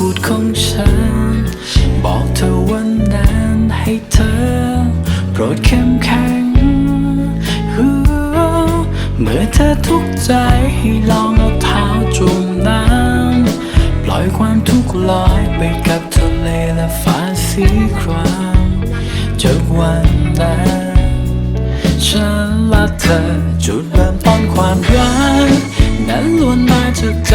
พูดของฉัน บอกเธอวันนั้นให้เธอ โปรดเข้มแข็ง เมื่อเธอทุกข์ใจให้ลองเอาเท้าจุ่มน้ำ ปล่อยความทุกข์ลอยไปกับทะเลและฟ้าสีครามจากวันนั้นฉันและเธอจุดเริ่มต้นความรักนั้นล้วนมาจากใจ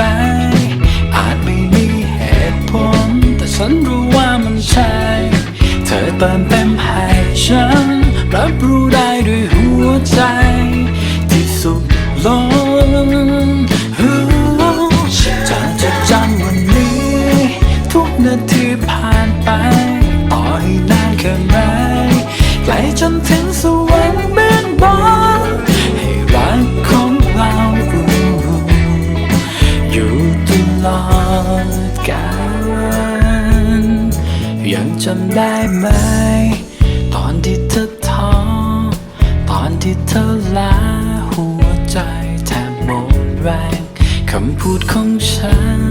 เติมเต็มให้ฉัน รับรู้ได้ด้วยหัวใจ ที่สุดล้นจะจะจำวันนี้ ทุกนาทีผ่านไป ต่อให้นานแค่ไหนไกลจนถึงสวรรค์ จำได้ไหม ตอนที่เธอท้อตอนที่เธอลาหัวใจแทบหมดแรงคำพูดของฉัน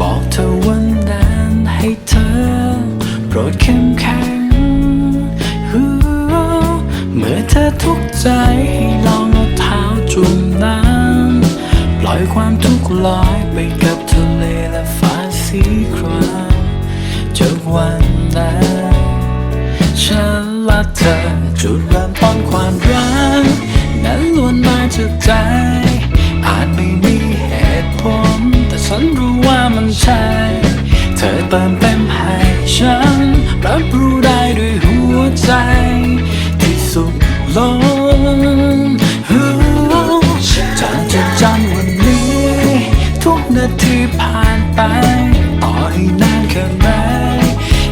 บอกเธอวันนั้นให้เธอ โปรดเข้มแข็งเมื่อเธอทุกข์ใจให้ลองเอาเท้าจุ่มน้ำปล่อยความทุกข์ลอยไปกับทะเลและฟ้าสีครามจากวัน ธอ จุดเริ่มต้นความรัก นั้นล้วนมาจากใจ อาจไม่มีเหตุผล แต่ฉันรู้ว่ามันใช่ เธอเติมเต็มให้ฉัน รับรู้ได้ด้วยหัวใจ ที่สุขล้นจากจะจำวันนี้ ทุกนาทีผ่านไป ต่อให้นานแค่ไหน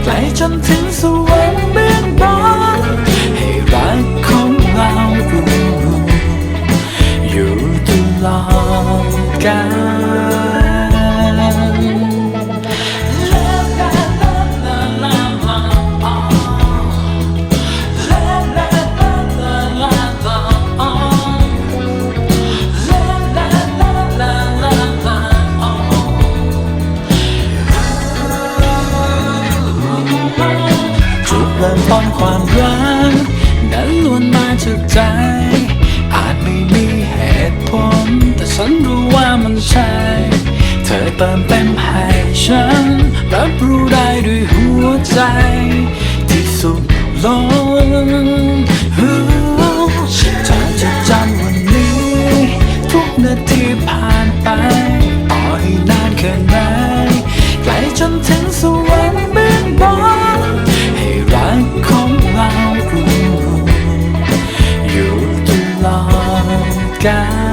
ไกลจนถึง จุดเริ่มต้นความรักนั้นล้วนมาจากใจ ใช่เธอเติมเต็มให้ฉัน รับรู้ได้ด้วยหัวใจ ที่สุขล้นจากจะจำวันนี้ ทุกนาทีผ่านไป ต่อให้นานแค่ไหนไกลจนถึงสวรรค์เบื้องบนให้รักของเราอยู่ตลอดกาล